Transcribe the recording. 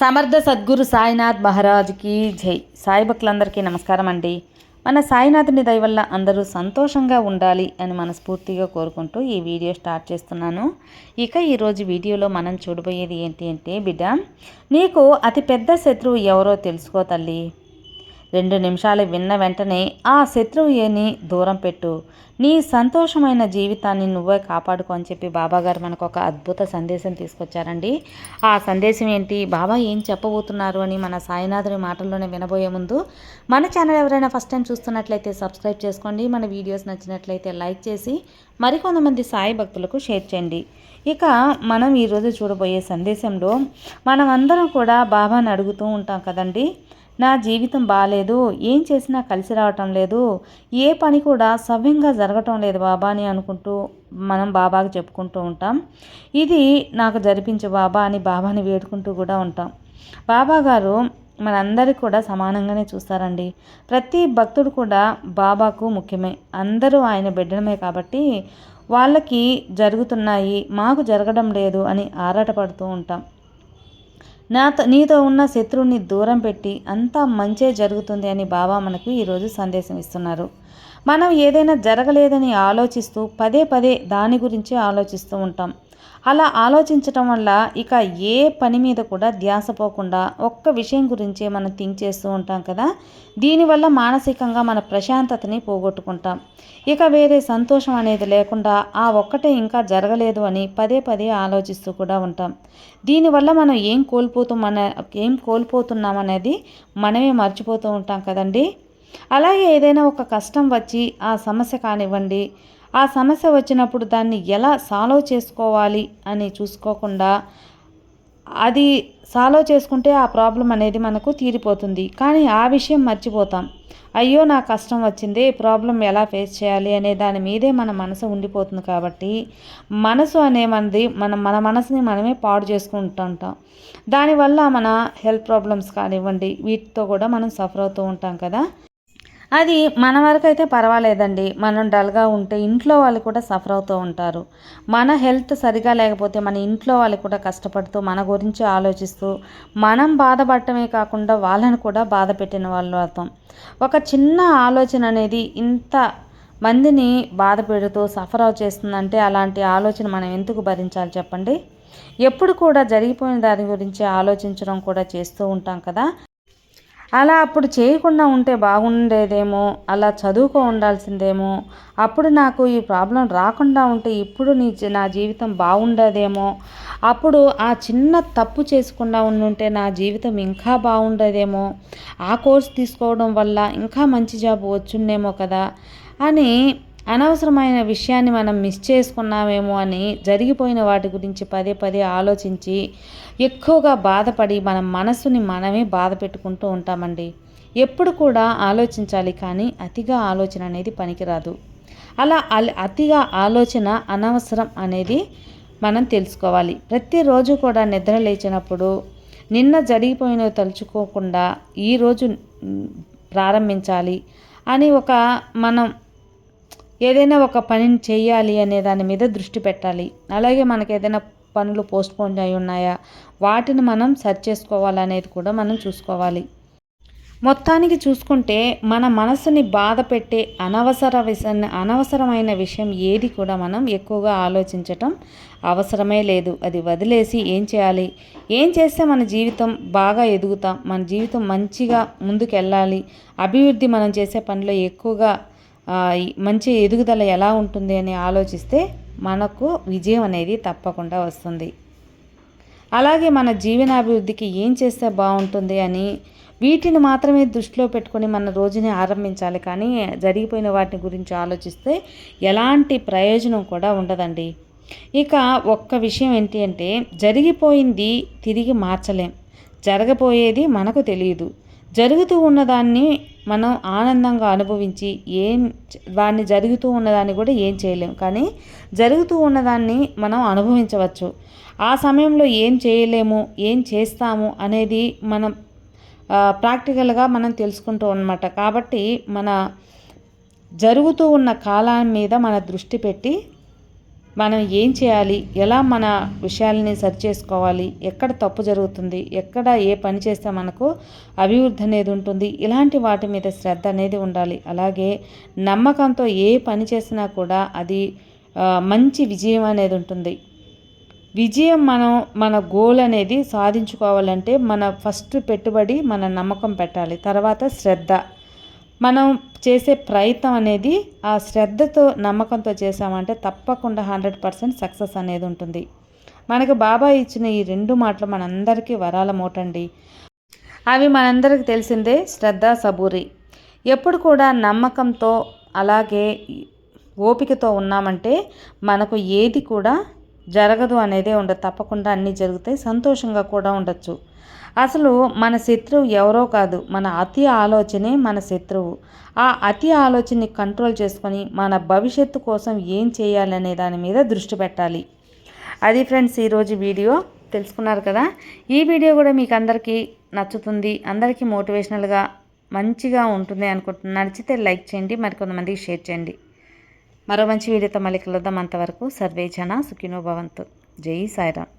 సమర్థ సద్గురు సాయినాథ్ మహారాజ్కి జై. సాయి భక్తులందరికీ నమస్కారం అండి. మన సాయినాథుని దయ వల్ల అందరూ సంతోషంగా ఉండాలి అని మనస్ఫూర్తిగా కోరుకుంటూ ఈ వీడియో స్టార్ట్ చేస్తున్నాను. ఇక ఈరోజు వీడియోలో మనం చూడబోయేది ఏంటి అంటే బిడ్డ నీకు అతి పెద్ద శత్రువు ఎవరో తెలుసుకో తల్లి. రెండు నిమిషాలు విన్న వెంటనే ఆ శత్రువుని దూరం పెట్టు. నీ సంతోషమైన జీవితాన్ని నువ్వే కాపాడుకో అని చెప్పి బాబాగారు మనకు ఒక అద్భుత సందేశం తీసుకొచ్చారండి. ఆ సందేశం ఏంటి? బాబా ఏం చెప్పబోతున్నారు అని మన సాయినాథుని మాటల్లోనే వినబోయే ముందు మన ఛానల్ ఎవరైనా ఫస్ట్ టైం చూస్తున్నట్లయితే సబ్స్క్రైబ్ చేసుకోండి. మన వీడియోస్ నచ్చినట్లయితే లైక్ చేసి మరికొంతమంది సాయి భక్తులకు షేర్ చేయండి. ఇక మనం ఈరోజు చూడబోయే సందేశంలో మనం అందరం కూడా బాబాని అడుగుతూ ఉంటాం కదండి. నా జీవితం బాగాలేదు ఏం చేసినా కలిసి రావటం లేదు ఏ పని కూడా సవ్యంగా జరగటం లేదు బాబా అని అనుకుంటూ మనం బాబాకి చెప్పుకుంటూ ఉంటాం. ఇది నాకు జరిపించు బాబా అని బాబాని వేడుకుంటూ కూడా ఉంటాం. బాబా గారు మనందరికీ కూడా సమానంగానే చూస్తారండి. ప్రతి భక్తుడు కూడా బాబాకు ముఖ్యమే. అందరూ ఆయన బిడ్డమే కాబట్టి వాళ్ళకి జరుగుతున్నాయి మాకు జరగడం లేదు అని ఆరాటపడుతూ ఉంటాం. నాతో నీతో ఉన్న శత్రువుని దూరం పెట్టి అంతా మంచే జరుగుతుంది అని బాబా మనకు ఈరోజు సందేశం ఇస్తున్నారు. మనం ఏదైనా జరగలేదని ఆలోచిస్తూ పదే పదే దాని గురించి ఆలోచిస్తూ ఉంటాం. అలా ఆలోచించటం వల్ల ఇక ఏ పని మీద కూడా ధ్యాస పోకుండా ఒక్క విషయం గురించే మనం థింక్ చేస్తూ ఉంటాం కదా? దీనివల్ల మానసికంగా మన ప్రశాంతతని పోగొట్టుకుంటాం. ఇక వేరే సంతోషం అనేది లేకుండా ఆ ఒక్కటే ఇంకా జరగలేదు అని పదే పదే ఆలోచిస్తూ కూడా ఉంటాం. దీనివల్ల మనం ఏం కోల్పోతాం ఏం కోల్పోతున్నాం అనేది మనమే మర్చిపోతూ ఉంటాం కదండీ? అలాగే ఏదైనా ఒక కష్టం వచ్చి ఆ సమస్య కానివ్వండి ఆ సమస్య వచ్చినప్పుడు దాన్ని ఎలా సాల్వ్ చేసుకోవాలి అని చూసుకోకుండా అది సాల్వ్ చేసుకుంటే ఆ ప్రాబ్లం అనేది మనకు తీరిపోతుంది. కానీ ఆ విషయం మర్చిపోతాం. అయ్యో నా కష్టం వచ్చింది ప్రాబ్లం ఎలా ఫేస్ చేయాలి అనే దాని మీదే మన మనసు ఉండిపోతుంది కాబట్టి మనసు అనే మనది మన మన మనసుని మనమే పాడు చేసుకుంటుంటాం. దానివల్ల మన హెల్త్ ప్రాబ్లమ్స్ కానివ్వండి వీటితో కూడా మనం సఫర్ అవుతూ ఉంటాం కదా. అది మన వరకు అయితే పర్వాలేదండి. మనం డల్గా ఉంటే ఇంట్లో వాళ్ళు కూడా సఫర్ అవుతూ ఉంటారు. మన హెల్త్ సరిగా లేకపోతే మన ఇంట్లో వాళ్ళు కూడా కష్టపడుతూ మన గురించి ఆలోచిస్తూ మనం బాధపడటమే కాకుండా వాళ్ళని కూడా బాధ పెట్టిన వాళ్ళు అవుతాం. ఒక చిన్న ఆలోచన అనేది ఇంత మందిని బాధ పెడుతూ సఫర్ చేస్తుందంటే అలాంటి ఆలోచన మనం ఎందుకు భరించాలి చెప్పండి? ఎప్పుడు కూడా జరిగిపోయిన దాని గురించి ఆలోచించడం కూడా చేస్తూ ఉంటాం కదా. అలా అప్పుడు చేయకుండా ఉంటే బాగుండేదేమో అలా చదువుకో ఉండాల్సిందేమో అప్పుడు నాకు ఈ ప్రాబ్లం రాకుండా ఉంటే ఇప్పుడు నీ నా జీవితం బాగుండేదేమో అప్పుడు ఆ చిన్న తప్పు చేసుకుండా ఉండుంటే నా జీవితం ఇంకా బాగుండేదేమో ఆ కోర్స్ తీసుకోవడం వల్ల ఇంకా మంచి జాబ్ వచ్చుండేమో కదా అని అనవసరమైన విషయాన్ని మనం మిస్ చేసుకున్నామేమో అని జరిగిపోయిన వాటి గురించి పదే పదే ఆలోచించి ఎక్కువగా బాధపడి మన మనసుని మనమే బాధ పెట్టుకుంటూ ఉంటామండి. ఎప్పుడు కూడా ఆలోచించాలి కానీ అతిగా ఆలోచన అనేది పనికిరాదు. అలా అతిగా ఆలోచన అనవసరం అనేది మనం తెలుసుకోవాలి. ప్రతిరోజు కూడా నిద్ర లేచినప్పుడు నిన్న జరిగిపోయినవి తలుచుకోకుండా ఈరోజు ప్రారంభించాలి అని ఒక మనం ఏదైనా ఒక పనిని చేయాలి అనే దాని మీద దృష్టి పెట్టాలి. అలాగే మనకి ఏదైనా పనులు పోస్ట్పోన్ అయి ఉన్నాయా? వాటిని మనం సర్చ్ చేసుకోవాలనేది కూడా మనం చూసుకోవాలి. మొత్తానికి చూసుకుంటే మన మనసుని బాధ పెట్టే అనవసర విష అనవసరమైన విషయం ఏది కూడా మనం ఎక్కువగా ఆలోచించటం అవసరమే లేదు. అది వదిలేసి ఏం చేయాలి? ఏం చేస్తే మన జీవితం బాగా ఎదుగుతాం? మన జీవితం మంచిగా ముందుకెళ్ళాలి? అభివృద్ధి మనం చేసే పనిలో ఎక్కువగా మంచి ఎదుగుదల ఎలా ఉంటుంది అని ఆలోచిస్తే మనకు విజయం అనేది తప్పకుండా వస్తుంది. అలాగే మన జీవనాభివృద్ధికి ఏం చేస్తే బాగుంటుంది అని వీటిని మాత్రమే దృష్టిలో పెట్టుకొని మన రోజుని ఆరంభించాలి. కానీ జరిగిపోయిన వాటి గురించి ఆలోచిస్తే ఎలాంటి ప్రయోజనం కూడా ఉండదండి. ఇక ఒక్క విషయం ఏంటి అంటే జరిగిపోయింది తిరిగి మార్చలేం. జరగబోయేది మనకు తెలియదు. జరుగుతూ ఉన్నదాన్ని మనం ఆనందంగా అనుభవించి ఏం దాన్ని జరుగుతూ ఉన్నదాన్ని కూడా ఏం చేయలేము కానీ జరుగుతూ ఉన్నదాన్ని మనం అనుభవించవచ్చు. ఆ సమయంలో ఏం చేయలేము ఏం చేస్తాము అనేది మనం ప్రాక్టికల్గా మనం తెలుసుకుంటూ అనమాట కాబట్టి మన జరుగుతూ ఉన్న కాలం మీద మన దృష్టి పెట్టి మనం ఏం చేయాలి? ఎలా మన విషయాలని సరి చేసుకోవాలి? ఎక్కడ తప్పు జరుగుతుంది? ఎక్కడ ఏ పని చేస్తే మనకు అభివృద్ధి అనేది ఉంటుంది? ఇలాంటి వాటి మీద శ్రద్ధ అనేది ఉండాలి. అలాగే నమ్మకంతో ఏ పని చేసినా కూడా అది మంచి విజయం అనేది ఉంటుంది. విజయం మనం మన గోల్ అనేది సాధించుకోవాలంటే మన ఫస్ట్ పెట్టుబడి మన నమ్మకం పెట్టాలి. తర్వాత శ్రద్ధ. మనం చేసే ప్రయత్నం అనేది ఆ శ్రద్ధతో నమ్మకంతో చేసామంటే తప్పకుండా హండ్రెడ్ పర్సెంట్ సక్సెస్ అనేది ఉంటుంది. మనకు బాబా ఇచ్చిన ఈ రెండు మాటలు మనందరికీ వరాల మోటండి. అవి మనందరికి తెలిసిందే శ్రద్ధ సబూరి. ఎప్పుడు కూడా నమ్మకంతో అలాగే ఓపికతో ఉన్నామంటే మనకు ఏది కూడా జరగదు అనేదే ఉండదు తప్పకుండా అన్నీ జరుగుతాయి సంతోషంగా కూడా ఉండొచ్చు. అసలు మన శత్రువు ఎవరో కాదు మన అతి ఆలోచనే మన శత్రువు. ఆ అతి ఆలోచనని కంట్రోల్ చేసుకొని మన భవిష్యత్తు కోసం ఏం చేయాలనే దాని మీద దృష్టి పెట్టాలి. అది ఫ్రెండ్స్ ఈరోజు వీడియో. తెలుసుకున్నారు కదా? ఈ వీడియో కూడా మీకు అందరికీ నచ్చుతుంది. అందరికీ మోటివేషనల్గా మంచిగా ఉంటుంది అనుకుంటున్నాను నచ్చితే లైక్ చేయండి మరికొంతమందికి షేర్ చేయండి. మరో మంచి వీడియోతో మళ్ళీ కలుద్దాం. అంతవరకు సర్వే జన సుఖినో భవంతు. జై సాయిరామ్.